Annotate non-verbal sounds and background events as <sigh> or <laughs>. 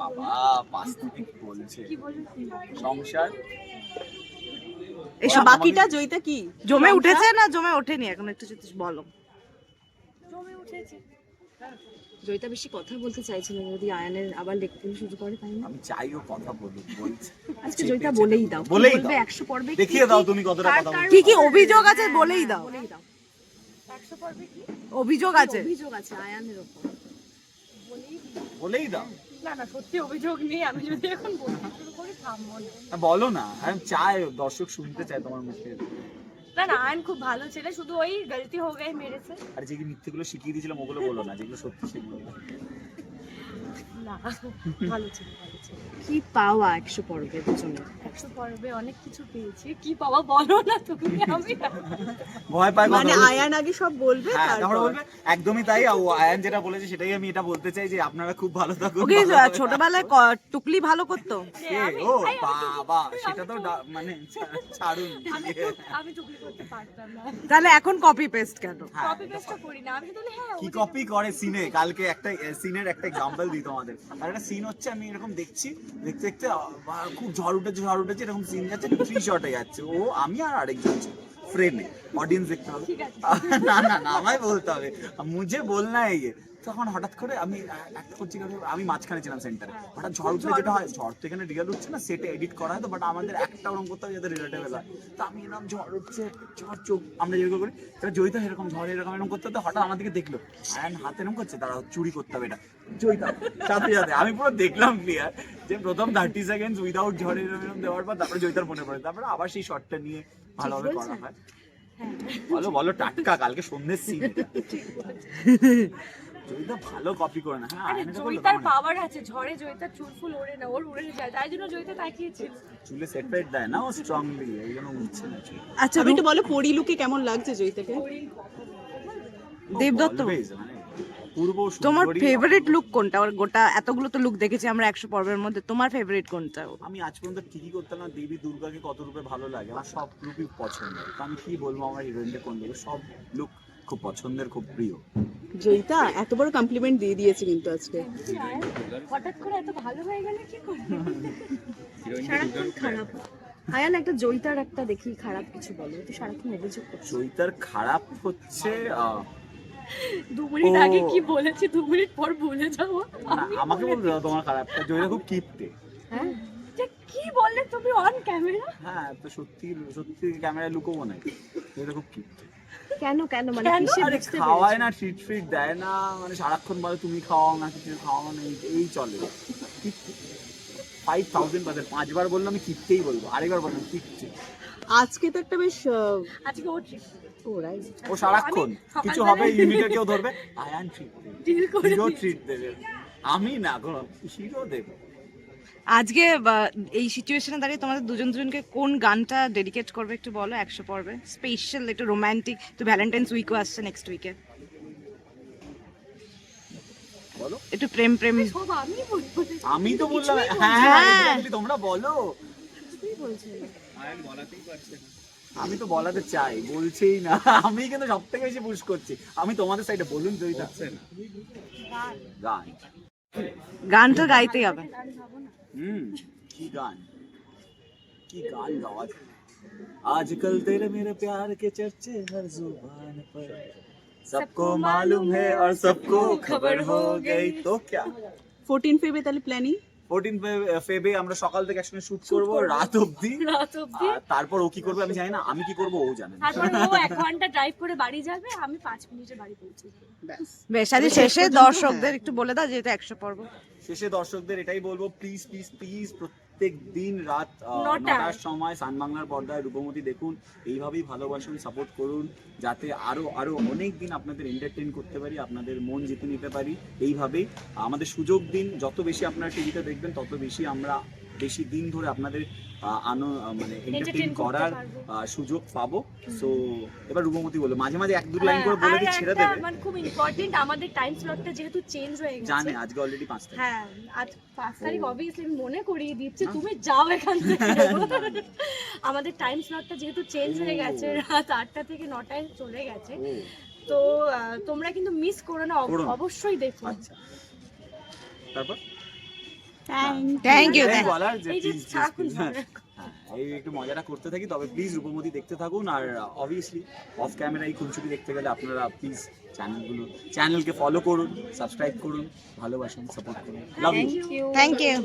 বাবা পাশ থেকে কি বলছে? সংসার? এসব বাকিটা জয়িতা কি? জমে উঠেছে না জমে ওঠেনি? এখন একটু যদি বলো। জয়িতা বেশি কথা বলতে চাইছিল যদি আয়ানের আবার লিখতে শুরু করে তাই না? আমি চাইও কথা বলুক বলছে। আজকে জয়িতা বলেই দাও। বলেই দাও। একশো পর্বে দেখিয়ে দাও তুমি কতটা কথা কি কি অভিযোগ আছে? বলেই দাও। বলেই দাও। অভিযোগ আছে? অভিযোগ আছে আয়ানের ওপর? বলেই দাও। না না সত্যি অভিযোগ নেই আমি যদি এখন বলতে শুরু করি থামবো না বলো না আমি চাই দর্শক শুনতে চাই তোমার মুখে। না না আয়ন খুব ভালো ছেলে শুধু ওই গলতি হয়ে গেছে মেরেছে। আর যে মিথ্যেগুলো শিখিয়ে দিয়েছিলাম ওগুলো বলো না যেগুলো সত্যি সেগুলো। না ভালো ছিল ভালো ছিল। কি পাওয়া একশো পর্বে দুজনের একশো পর্বে অনেক কিছু পেয়েছি। কি বাবা বলো না তুমি আমি। ভয় কথা মানে আয়ান আগে সব বলবে হ্যাঁ তারপর বলবে একদমই তাই ও আয়ান যেটা বলেছে সেটাই আমি এটা বলতে চাই যে আপনারা খুব ভালো থাকুন ওকে ছোটবেলায় টুকলি ভালো করতো? ও বাবা সেটা তো মানে ছাড়ুন। আমি টুকলি করতে পারতাম না। তাহলে এখন কপি পেস্ট কেন? হ্যাঁ, কপি পেস্টটা করি না। আমি শুধু হ্যাঁ কি কপি করে সিনে কালকে একটা সিনের একটা এক্সাম্পল দিই তোমাদের। আর একটা সিন হচ্ছে, আমি এরকম দেখছি, দেখতে দেখতে খুব ঝড় উঠেছে ঝড় উঠেছে, এরকম সিন যাচ্ছে থ্রি শটে যাচ্ছে। ও, আমি আর আরেকজন ফ্রেমে অডিয়েন্স দেখতে হবে। না না না আমায় বলতে হবে। মুঝে বলনা এই তখন হঠাৎ করে আমি একটা করছি আমি মাঝখানে ছিলাম সেন্টারে হঠাৎ ঝড় উঠলে যেটা হয় ঝড় তো এখানে রিয়েল উঠছে না সেটে এডিট করা হয় তো বাট আমাদের একটা ওরকম করতে হবে যাতে রিলেটেবল হয় তো আমি এরকম ঝড় উঠছে ঝড় চোখ আমরা যেরকম করি এবার জয়িতা এরকম ঝড় এরকম এরকম করতে হতে হঠাৎ আমার দিকে দেখল। আয়ান হাতে এরকম করছে তারা চুরি করতে হবে এটা। জয়িতা সাথে সাথে আমি পুরো দেখলাম ক্লিয়ার যে প্রথম থার্টি সেকেন্ড উইদাউট ঝড় এরকম দেওয়ার পর তারপরে জয়িতার মনে পড়ে। তারপরে আবার সেই শটটা নিয়ে ভালোভাবে করা হয়। বলো বলো টাটকা কালকে সন্ধ্যের সিন জয়িতা ভালো কপি করে না। হ্যাঁ জয়িতার পাওয়ার আছে ঝড়ে চুল ফুল ওড়ে না ওর উড়ে যায় তাই জন্য জয়িতা তাকিয়েছিল চুলে সেট ফেট দেয় না ও স্ট্রংলি এই জন্য উঠছে না আচ্ছা আমি একটু বলো পরি লুকে কেমন লাগছে জয়িতাকে? দেবদত্ত? মানে পূর্ব তোমার ফেভারিট লুক কোনটা? ওর গোটা এতগুলো তো লুক দেখেছি আমরা একশো পর্বের মধ্যে। তোমার ফেভারিট কোনটা? আমি আজ পর্যন্ত ঠিকই করতাম না দেবী দুর্গাকে কত রূপে ভালো লাগে আমার সব লুকই পছন্দ আমি কি বলব আমার হিরোইনটা কোন লুক সব লুক খুব পছন্দের খুব প্রিয়। জয়িতা এত বড় কমপ্লিমেন্ট দিয়ে দিয়েছে কিন্তু আজকে। হঠাৎ করে এত ভালো হয়ে গেল কি করে? সারাক্ষণ খারাপ। আয়ান একটা জয়িতার একটা দেখি খারাপ কিছু বলো তুই সারাক্ষণ অভিযোগ করছ। চৈতার খারাপ হচ্ছে দু মিনিট আগে কি বলেছি দু মিনিট পর ভুলে যাব। আমাকে দাও তোমার খারাপটা জয়িতা খুব কিপটে। হ্যাঁ। কি বললে তুমি অন ক্যামেরা হ্যাঁ তো সত্যি সত্যি ক্যামেরায় লুকোবো না জয়িতা খুব কিপটে। কেন কেন? মানে? কিসে বুঝতে খাওয়ায় না ট্রিট ফিট দেয় না মানে সারাক্ষণ বলে তুমি খাওয়াও না কিছু খাওয়াও না এই- এই চলে। ফাইভ থাউজেন্ড পার্সেন্ট পাঁচবার বললাম আমি কিপতেই বলব। আরেকবার বললাম কিপটে। আজকে তো একটা বেশ আজকে ও trip ও ও সারাক্ষণ। কিছু হবে ইউনিটে কেউ ধরবে? আয়ান ট্রিট <laughs> করে হিরো ট্রিট দেবে। আমি না কোনো হিরো দেবে। আজকে এই সিচুয়েশনে দাঁড়িয়ে তোমাদের দুজন দুজনকে কোন গানটা ডেডিকেট করবে একটু বলো একশো পর্বে? স্পেশাল একটু রোম্যান্টিক তো ভ্যালেন্টাইন্স উইকও আসছে নেক্সট উইকে বলো। একটু প্রেম প্রেম। আমি তো বললাম হ্যাঁ exactly, তোমরা বলো। আমি তো বলাতে চাই বলছেই না আমি কিন্তু সব থেকে বেশি পুশ করছি আমি তোমাদের সাইডে বলুন তুই গান গানটা গাইতেই হবে হুম কি গান কি গান গাওয়া যায়? आजकल तेरे मेरे प्यार के चर्चे हर जुबान पर सबको मालूम है और सबको खबर हो गई तो क्या ফোরটিন ফেবে তাহলে প্ল্যানিং ফোরটিন ফেবে আমরা সকাল থেকে একসঙ্গে শুট করব রাত অবধি। <laughs> রাত অব্দি তারপর ও কি করবে আমি জানি না আমি কি করব ও জানে তারপর ও এক ঘণ্টা ড্রাইভ করে বাড়ি যাবে আমি পাঁচ মিনিটে বাড়ি পৌঁছে যাব। বেশ আজ শেষে দর্শকদের একটু বলে দাও যেহেতু একশো পর্ব। শেষে দর্শকদের এটাই বলব প্লিজ প্লিজ প্লিজ প্রত্যেক দিন রাত নটার। সময় সান বাংলার পর্দায় রূপমতি দেখুন এইভাবেই ভালোবাসুন সাপোর্ট করুন যাতে আরও আরও অনেক দিন আপনাদের এন্টারটেইন করতে পারি আপনাদের মন জিতে নিতে পারি। এইভাবেই আমাদের সুযোগ দিন যত বেশি আপনারা টিভিতে দেখবেন তত বেশি আমরা বেশি দিন ধরে আপনাদের আনো মানে এন্টারটেইন করার সুযোগ পাবো। সো এবার রূপমতি বলো মাঝে মাঝে এক দু লাইন করে বলে দিয়ে ছেড়ে দেবে। মানে খুব ইম্পর্টেন্ট আমাদের টাইম স্লটটা যেহেতু চেঞ্জ হয়ে গেছে। জানে আজকে অলরেডি পাঁচটা হ্যাঁ আজ পাঁচ তারিখ ও। অবভিয়াসলি আমি মনে করিয়ে দিচ্ছি হ্যাঁ। তুমি যাও এখান থেকে। আমাদের টাইম স্লটটা যেহেতু চেঞ্জ হয়ে গেছে রাত আটটা থেকে নটায় চলে গেছে। তো তোমরা কিন্তু মিস করো না। অবশ্যই দেখো। আচ্ছা। তারপর? থ্যাংক ইউ বলার যে এই হ্যাঁ, হ্যাঁ, এই একটু মজাটা করতে থাকি তবে প্লিজ রূপমতি দেখতে থাকুন আর অবভিয়াসলি অফ ক্যামেরা এই খুনসুটি দেখতে গেলে আপনারা প্লিজ চ্যানেলগুলো চ্যানেলকে ফলো করুন সাবস্ক্রাইব করুন ভালোবাসুন সাপোর্ট করুন। Love you thank you